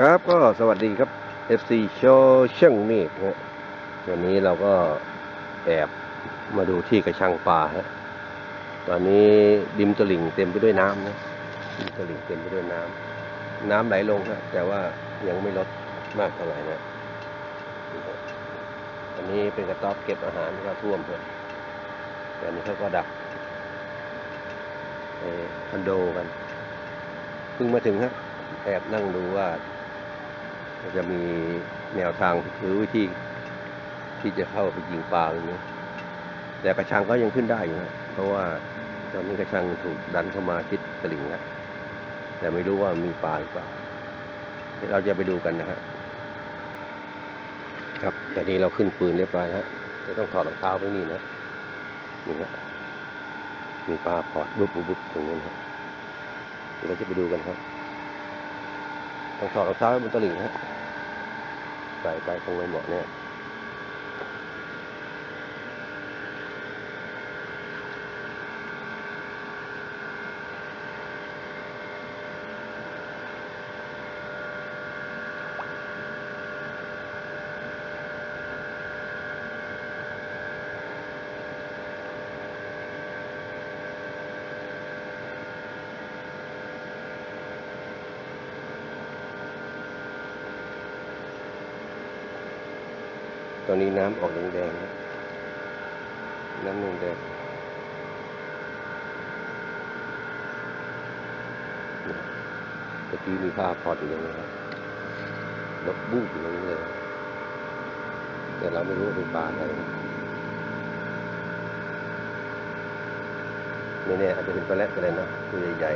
ครับก็สวัสดีครับ FC โชเช่างเมฆฮะวันนี้เราก็แอบมาดูที่กระชังปลาฮะตอนนี้ดิมตลิ่งเต็มไปด้วยน้ำนะดิมตลิ่งเต็มไปด้วยน้ำน้ำไหลลงฮะแต่ว่ายังไม่ลดมากเท่าไหร่นะอันนี้เป็นกระต๊อบเก็บอาหารก็ท่วมฮะแต่อันนี้เขาก็ดักคอนโดกันเพิ่งมาถึงฮะแอบนั่งดูว่า จะมีแนวทางหรือวิธีที่จะเข้าไปยิงปลาอย่างนี้แต่กระชังก็ยังขึ้นได้อยู่นะเพราะว่าตอนนี้กระชังถูกดันเข้ามาชิดตลิ่งแล้วแต่ไม่รู้ว่ามีปลาหรือเปล่าเดี๋ยวเราจะไปดูกันนะฮะครับตอนนี้เราขึ้นปืนเรียบร้อยแล้วจะต้องถอดรองเท้าไปนี่นะนี่ฮะมีปลาพอดบุบบุบบุบตรงนี้นะเดี๋ยวเราจะไปดูกันครับ ต้องสอดรองเท้าบนตลิ่งฮะใส่ไปตรงในเบาะเนี่ย ตอนนี้น้ำออกแดงๆนะน้ำแดงๆเนี่ยตะกี้มีผ้าพอดอยู่เลยนะครับลบบูบอยู่ตรงนี้เลยแต่เราไม่รู้ว่าเป็นปลาอะไรนะไม่แน่อาจจะเป็นปลาแรดก็ได้นะตัวใหญ่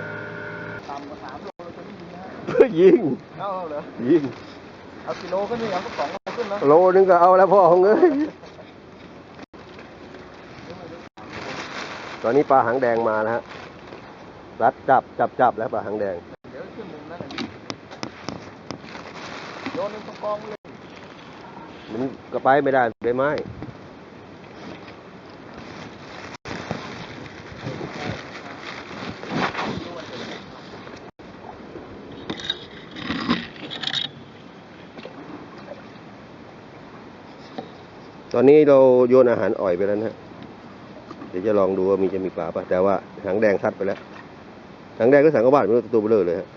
ต่ำกว่าสามโลเราจะไม่ยิงนะๆเพื่อยิง เอาเหรอยิง เอากิโลก็นี่เอาสักสอง โลขึ้นนะโลนึงก็เอาแล้วพ่อของเอ้ยตอนนี้ปลาหางแดงมาแล้วฮะรัดจับจับจับแล้วปลาหางแดง เดี๋ยวขึ้นมุมนั้นน่ะโยนลงตรงกองเลยมันก็ไปไม่ได้ใบไม้ต อนนี้เราโยนอาหารอ่อยไปแล้วนะเดี๋ยวจะลองดูว่ามีจะมีปลาปะแต่ว่าหางแดงซัดไปแล้วหางแดงก็สังกบาทมันตัวเบลอเลยฮะ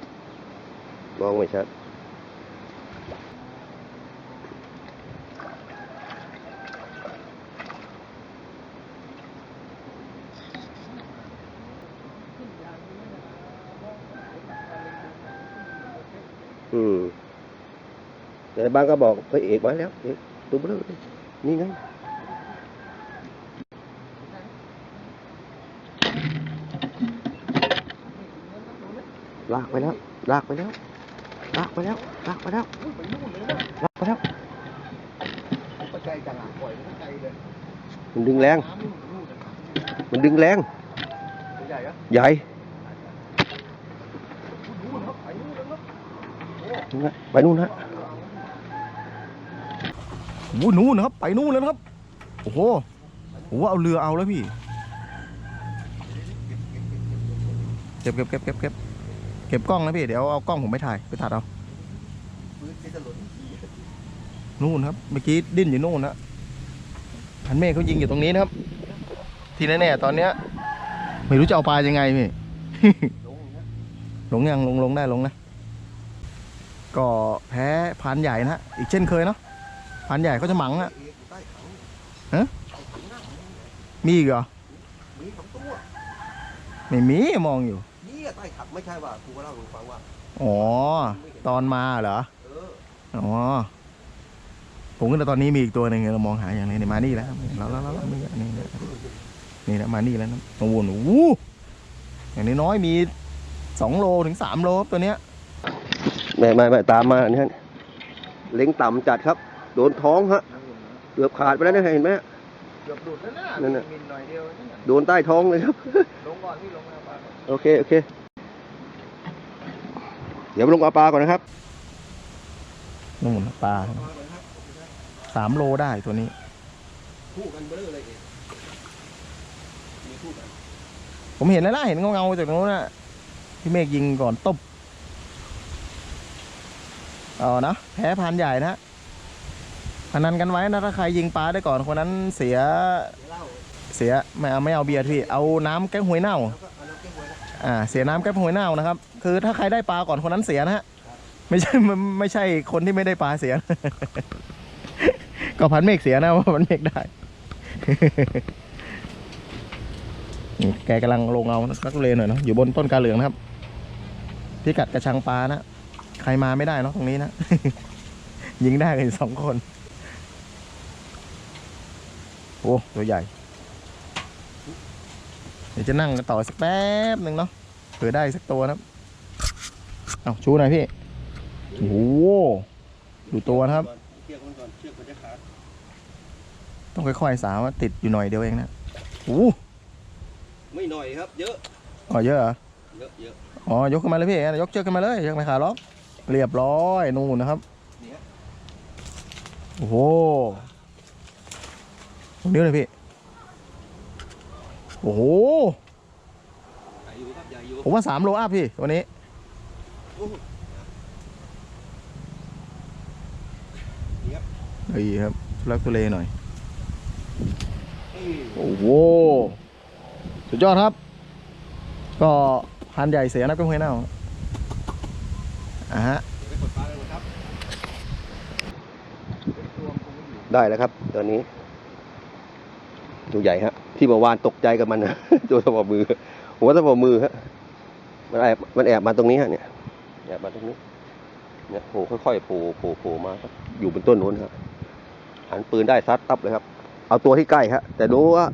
มองไม่ชัดอืมแต่บางก็บอกพระเอกมาแล้วตัวเบลอเลยนี่ไง ลากไปแล้วลากไปแล้วลากไปแล้วลากไปแล้วไปนู่นเลยนะลากไปแล้วไปไกลจังอะปล่อยไปไกลเลยมันดึงแรงน้ำนู่นนู่นเลยมันดึงแรงตัวใหญ่อะใหญ่นู่นครับไปนู่นเลยครับนู่นนะไปนู่นฮะ โอ้โหนู่นนะครับ ไปนู่นแล้วครับ โอ้โหผมว่าเอาเรือเอาแล้วพี่ เก็บเก็บเก็บเก็บเก็บเก็บกล้องนะพี่ เดี๋ยวเอากล้องผมไปถ่ายไปถ่ายเอานู่นครับ เมื่อกี้ดิ้นอยู่นู่นนะพันเมฆเขายิงอยู่ตรงนี้นะครับ ทีแน่ๆตอนเนี้ย ไม่รู้จะเอาปลายังไงพี่ลงนะลงยังลงลงได้ลงนะ ก็แพ้พานใหญ่นะฮะอีกเช่นเคยเนาะ พานใหญ่เขาจะหมังอะเอกใต้ถังฮะใต้ถังหน้ามีอีกเหรอมีสองตัวไม่มีมองอยู่นี่อะใต้ถังไม่ใช่ว่าครูก็เล่าให้ฟังว่าอ๋อตอนมาเหรอเอออ๋อผมก็แต่ตอนนี้มีอีกตัวหนึ่งเรามองหาอย่างนี้นี่มานี่แล้วแล้วแล้วแล้วนี่นี่นี่นี่นะมานี่แล้วนะโอ้โหหนูอย่างน้อยๆมีสองโลถึงสามโลครับตัวเนี้ยไม่ไม่ไม่ตามมาเนี่ยเล็งต่ำจัดครับ โดนท้องฮะนั่งลงนะเกือบขาดไปแล้วนะเห็นไหมเกือบหลุดแล้วนะนั่นน่ะมินหน่อยเดียวนั่นน่ะโดนใต้ท้องเลยครับลงก่อนพี่ลงมาปาโอเคโอเค เดี๋ยวไปลงเอาปลาก่อนนะครับนู่นปลาสามโลได้ตัวนี้คู่กันเบลอเลยเอกมีคู่กันผมเห็นแล้วนะเห็นเงาๆจากตรงนู้นน่ะพี่เมฆยิงก่อนตบเอานะแพ้พานใหญ่นะ พนันกันไว้นะถ้าใครยิงปลาได้ก่อนคนนั้นเสียเสียไม่เอาไม่เอาเบียร์พี่เอาน้ำแก้หวยเน่าอ่าเสียน้ำแก้หวยเน่านะครับ คือถ้าใครได้ปลาก่อนคนนั้นเสียนะฮะไม่ใช่ไม่ใช่คนที่ไม่ได้ปลาเสีย ก็พันเมฆเสียนะว่าพันเมฆได้แกกำลังลงเอานักเลนหน่อยเนาะอยู่บนต้นกาเหลืองนะครับพิกัดกระชังปลานะ ใครมาไม่ได้เนาะตรงนี้นะ ยิงได้กันอยู่สองคน โอ้ตัวใหญ่ เดี๋ยวจะนั่งกันต่อสักแป๊บหนึ่งเนาะเผื่อได้สักตัวนะครับเอาชูหน่อยพี่โอ้โหดูตัวนะครับเชือกมันก่อนเชือกมันจะขาดต้องค่อยๆสาวติดอยู่หน่อยเดียวเองนะโอ้โหไม่หน่อยครับ เยอะอ๋อเยอะเหรอเยอะเยอะอ๋อยกขึ้นมาเลยพี่ยกเชือกขึ้นมาเลยยังไม่ขาดหรอกเรียบร้อยนู่นนะครับเนี่ยโอ้โห ตรงนี้เลยพี่ โอ้โหผมว่าสามโลอัพพี่ตัวนี้โอ้โหเฮ้ยครับทุลักทุเลหน่อย โอ้โห สุดยอดครับ ก็พันใหญ่เสียนับก็ห้วยเน่าอะฮะ ได้แล้วครับ ตอนนี้ ตัวใหญ่ฮะ ที่เมื่อวานตกใจกับมันนะตัวเท่าฝ่ามือหัวเท่าฝ่ามือฮะมันแอบมันแอบมาตรงนี้ฮะเนี่ยแอบมาตรงนี้เนี่ยโผล่ค่อยๆโผล่โผล่โผล่มาอยู่บนต้นโน้นครับหันปืนได้ซัดตับเลยครับ เอาตัวที่ใกล้ฮะแต่รู้ว่า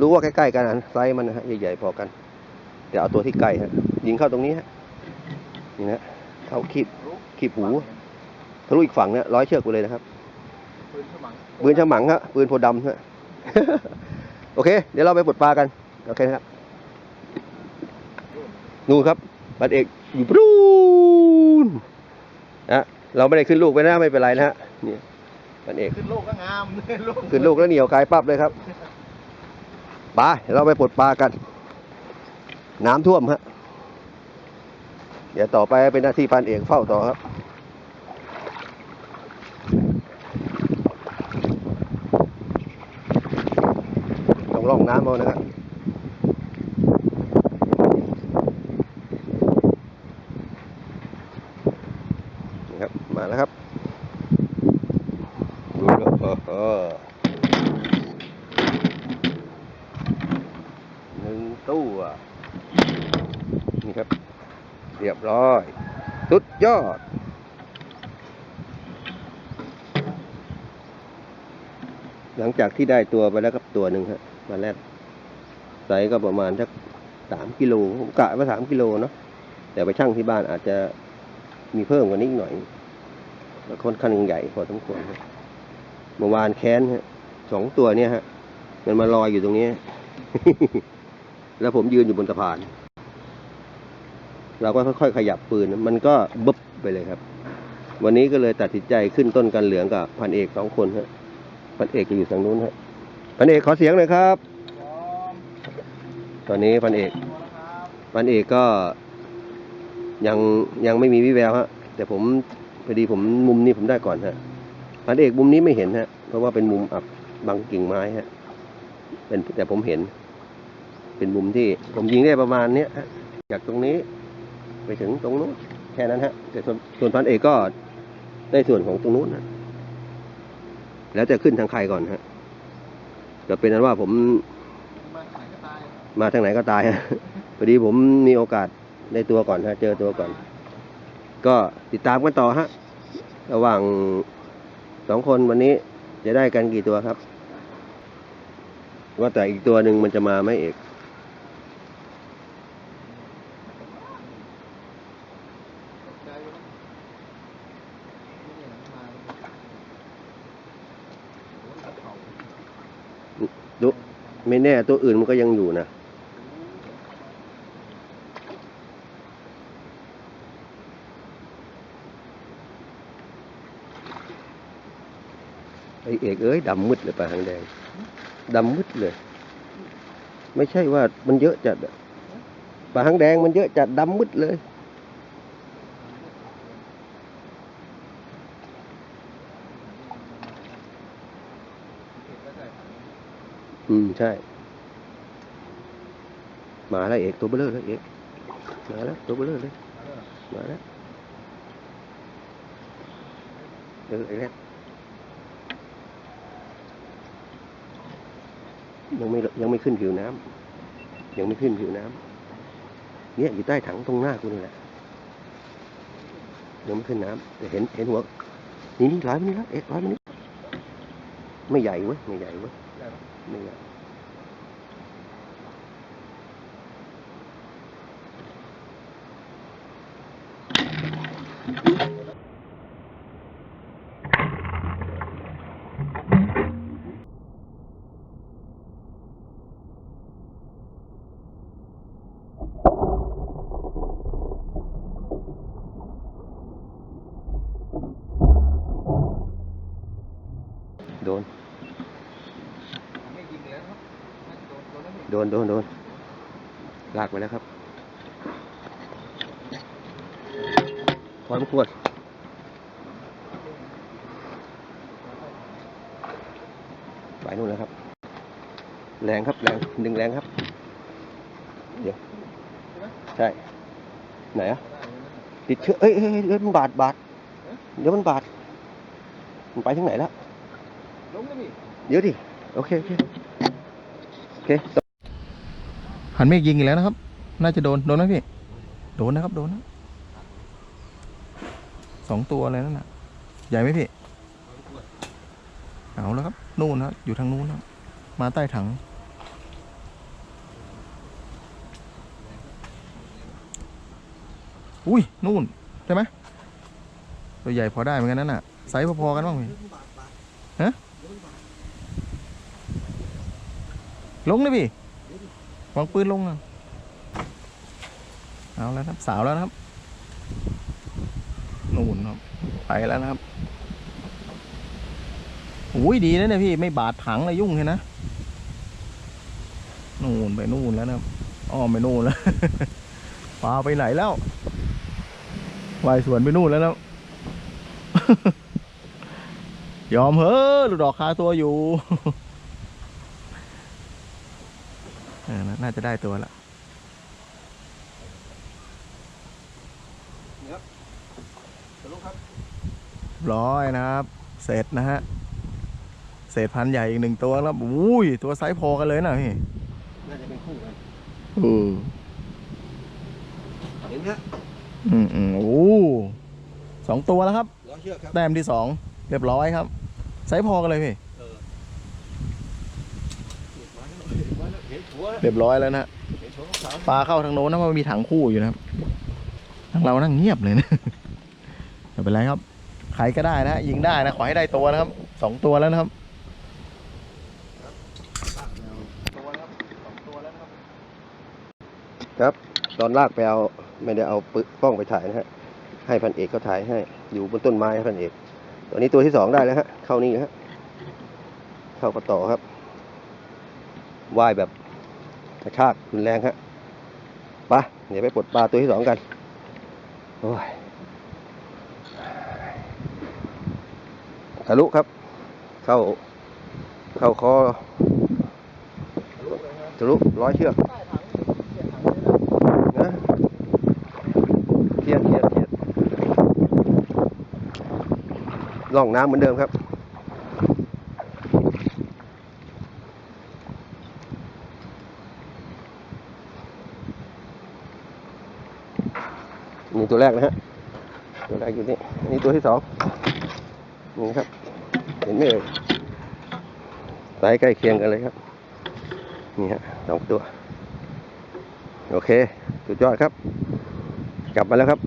รู้ว่าใกล้ๆกันนะไซส์มันนะฮะใหญ่ๆพอกัน แต่เอาตัวที่ใกล้ฮะยิงเข้าตรงนี้ฮะนี่นะเข้าคีบคีบหูทะลุอีกฝั่งเนี่ยร้อยเชือกไปเลยนะครับปืนฉมังปืนฉมังครับปืนโพดำฮะ โอเค เดี๋ยวเราไปปลดปลากันโอเคนะครับนู่นครับบัดเอกอยู่ปรูนนะเราไม่ได้ขึ้นลูกไปนะไม่เป็นไรนะฮะนี่บัดเอกขึ้นโลกก็งามขึ้นโลกขึ้นลูกแล้วเหนียวกายปั๊บเลยครับไปเดี๋ยวเราไปปลดปลากัน น้ำท่วมฮะเดี๋ยวต่อไปเป็นหน้าที่พันเอกเฝ้าต่อครับ ต้องล่องน้ำเอานะครับนี่ครับ มาแล้วครับ ดูแล้วเออหนึ่งตู้นี่ครับ เรียบร้อย สุดยอดหลังจากที่ได้ตัวไปแล้วครับตัวหนึ่งฮะ มาแรกไซส์ก็ประมาณสักสามกิโลผมกะว่าสามกิโลเนาะแต่ไปชั่งที่บ้านอาจจะมีเพิ่มกว่านี้อีกหน่อยแล้วค่อนข้างใหญ่พอสมควรเมื่อวานแค้นฮะสองตัวเนี่ยฮะ มันมาลอยอยู่ตรงนี้ แล้วผมยืนอยู่บนสะพาน เราก็ค่อยๆขยับปืน มันก็บึ๊บไปเลยครับ วันนี้ก็เลยตัดสินใจขึ้นต้นกันเหลืองกับพันเอกสองคนฮะพันเอกอยู่ทางนู้นฮะ พันเอกขอเสียงหน่อยครับ ตอนนี้พันเอก พันเอกก็ยังยังไม่มีวิแววฮะ แต่ผมพอดีผมมุมนี้ผมได้ก่อนฮะ พันเอกมุมนี้ไม่เห็นฮะ เพราะว่าเป็นมุมอับบังกิ่งไม้ฮะ เป็นแต่ผมเห็น เป็นมุมที่ผมยิงได้ประมาณเนี้ยฮะ จากตรงนี้ไปถึงตรงนู้นแค่นั้นฮะ แต่ส่วนส่วนพันเอกก็ได้ส่วนของตรงนู้นฮะแล้วจะขึ้นทางใครก่อนฮะ ก็เป็นนั้นว่าผมมาไหนก็ตายมาทางไหนก็ตายฮะพอดีผมมีโอกาสได้ตัวก่อนฮะ เจอตัวก่อน ก็ติดตามกันต่อฮะ ระหว่างสองคนวันนี้จะได้กันกี่ตัวครับ ว่าแต่อีกตัวหนึ่งมันจะมาไหมเอก แน่ตัวอื่นมันก็ยังอยู่นะไอเอกเอ้ยดำมืดเลยปลาหางแดงดำมืดเลย ไม่ใช่ว่ามันเยอะจัดปลาหางแดงมันเยอะจัดดำมืดเลยอืม ใช่ มาแล้วเอกตัวเบลอแล้วเอกมาแล้วตัวเบลอเลยมาแล้วเออไอ้แรกยังไม่ยังไม่ขึ้นผิวน้ำยังไม่ขึ้นผิวน้ำเนี่ยอยู่ใต้ถังตรงหน้ากูนี่แหละยังไม่ขึ้นน้ำแต่เห็นเห็นหัวนี่นี่ร้อยมันนี่แล้วเอ็ดร้อยมันนี่ไม่ใหญ่เว้ยไม่ใหญ่เว้ยไม่ใหญ่ โดน โดน โดน โดน ลากไปแล้วครับพอมควรไปนู่นแล้วครับ แรงครับ แรง ดึงแรงครับ เดี๋ยว ใช่ ไหนอะติดเชื้อเอ้ยเอ้ยเดี๋ยวมันบาดบาด เดี๋ยวมันบาด มันไปทางไหนแล้ว เดี๋ยวดิ โอเค โอเค โอเค หันเมฆยิงอีกแล้วนะครับ น่าจะโดน โดนไหมพี่ โดนนะครับ โดนนะสองตัวเลยนั่นน่ะ ใหญ่ไหมพี่ เอาแล้วครับ นู่นนะอยู่ทางนู้นนะมาใต้ถัง อุ้ย นู่น ใช่ไหมตัวใหญ่พอได้เหมือนกันนั่นน่ะไซส์พอๆกันบ้างพี่ฮะ ลงเลยพี่วางปืนลงนะเอาแล้วครับสาวแล้วครับนู่นครับไปแล้วนะครับอุ้ยดีนะเนี่ยพี่ไม่บาดถังเลยยุ่งเลยนะนู่นไปนู่นแล้วนะครับอ้อมไปนู่นแล้วปลาไปไหนแล้วว่ายสวนไปนู่นแล้วนะยอมเฮ้อะลูกดอกคาตัวอยู่ เออ น่าจะได้ตัวละทะลุครับร้อยนะครับ เสร็จนะฮะ เศษพันธุ์ใหญ่อีกหนึ่งตัวแล้วอุ้ย ตัวไซส์พอกันเลยนะพี่ น่าจะเป็นคู่กันอือเห็นไหมฮะอืมอืมโอ้สองตัวแล้วครับร้อยเชือกครับ แต้มที่สอง เรียบร้อยครับ ไซส์พอกันเลยพี่ เออเห็นไว้แล้วเห็นไว้แล้ว เรียบร้อยแล้วนะปลาเข้าทางโน้นนะเพราะมันมีถังคู่อยู่นะครับทางเรานั่งเงียบเลยนะไม่เป็นไรครับใครก็ได้นะยิงได้นะขอให้ได้ตัวนะครับสองตัวแล้วนะครับครับ ตอนลากไปเอาไม่ได้เอาปึกกล้องไปถ่ายนะฮะ ให้พันเอกเขาถ่ายให้ อยู่บนต้นไม้ครับพันเอกตัวนี้ตัวที่สองได้แล้วฮะ เข้านี่ฮะ เข้ากระต่อครับ ว่ายแบบ กระชากรุนแรงฮะไปะเดี๋ยวไปปลดปลาตัวที่สองกัน โอ้ยทะลุครับ เข้า เข้าคอทะลุร้อยเชือกเกียร์ถังเลยนะนะเทียดเทียดเทียดล่องน้ำเหมือนเดิมครับ นี่ตัวแรกนะฮะ ตัวแรกอยู่นี่นี่ตัวที่สองนี่ครับ เห็นไหมเอ่ยสายใกล้เคียงกันเลยครับ นี่ฮะสองตัว โอเค สุดยอดครับ กลับมาแล้วครับ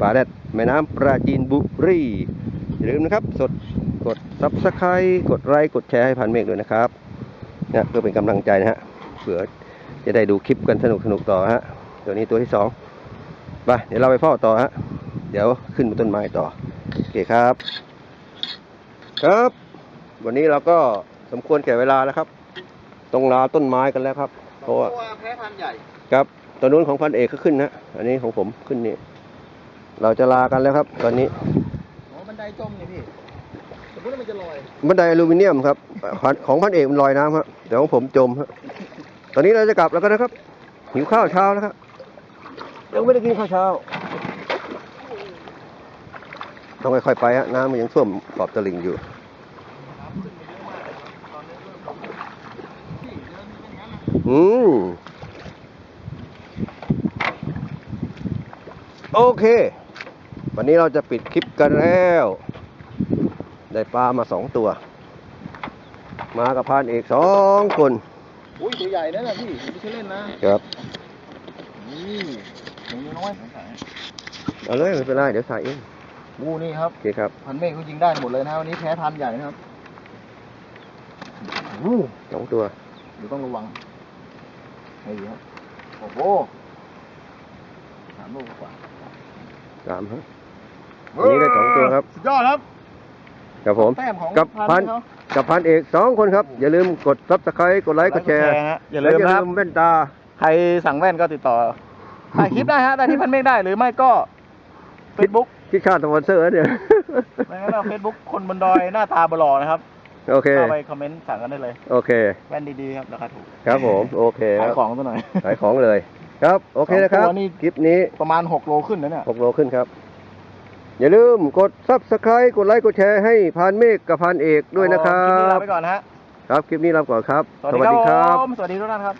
ป่าแดดแม่น้ำปราจีนบุรีอย่าลืมนะครับ สดกดซับสไครต์กดไลค์กดแชร์ให้พันเมฆด้วยนะครับนะเพื่อเป็นกำลังใจนะฮะเผื่อจะได้ดูคลิปกันสนุกสนุกต่อฮะ ตัวนี้ตัวที่สอง ไปเดี๋ยวเราไปเฝ้าต่อฮะเดี๋ยวขึ้นบนต้นไม้ต่อโอเคครับ ครับ วันนี้เราก็สมควรแก่เวลาแล้วครับต้องลาต้นไม้กันแล้วครับ เพราะว่าตัวแพ้พันธุ์ใหญ่ครับตัวนู้นของพันเอกก็ขึ้นนะอันนี้ของผมขึ้นนี่เราจะลากันแล้วครับ ตอนนี้โอ้บันไดจมนี่พี่สมมติว่ามันจะลอยบันไดอลูมิเนียมครับพันของพันเอกมันลอยน้ำครับแต่ของผมจมครับตอนนี้เราจะกลับแล้วกันนะครับหิวข้าวเช้าแล้วครับ ยังไม่ได้กินข้าวเช้า ต้องค่อยๆไปฮะน้ำมันยังท่วมขอบตลิ่งอยู่ อืมโอเค วันนี้เราจะปิดคลิปกันแล้ว ได้ปลามาสองตัว มากับพรานเอกสองคน อุ้ยตัวใหญ่นั่นแหละพี่ไม่ใช่เล่นนะครับ นี่ หนูน้อยเอาเลยไม่เป็นไรเดี๋ยวใส่เองวูนี่ครับ โอเคครับ พันเมฆเขายิงได้หมดเลยนะวันนี้แพ้พันใหญ่นะครับวูสองตัวเดี๋ยวต้องระวังไอ้ครับโอ้โหสามลูกกว่าสามฮะอันนี้ได้สองตัวครับ สุดยอดครับครับผม แต้มของกับพัน เขา กับพันเอกสองคนครับ อย่าลืมกดซับสไครต์กดไลค์กดแชร์ฮะอย่าลืมและนะครับ แว่นตา ใครสั่งแว่นก็ติดต่อ ถ่ายคลิปได้ฮะได้ที่พันเมฆได้หรือไม่ก็เฟซบุ๊กที่ชาติสปอนเซอร์เนี่ยไม่งั้นเราเฟซบุ๊กคนบนดอยหน้าตาบลอนะครับโอเคเข้าไปคอมเมนต์สั่งกันได้เลย โอเคแว่นดีๆครับราคาถูกครับผมโอเคคขายรับของตัวหน่อยขายของเลย ครับโอเคนะครับสองตัวนี่คลิปนี้ประมาณ6โลขึ้นนะเนี่ย6โลขึ้นครับ อย่าลืมกดซับสไครต์กดไลค์กดแชร์ให้พานเมฆกับพานเอกด้วยนะครัคลิปนี้บลาไปก่อนนะฮะครับคลิปนี้ลาไปก่อนครับ สวัสดีครับผมสวัสดีทุกท่านครับ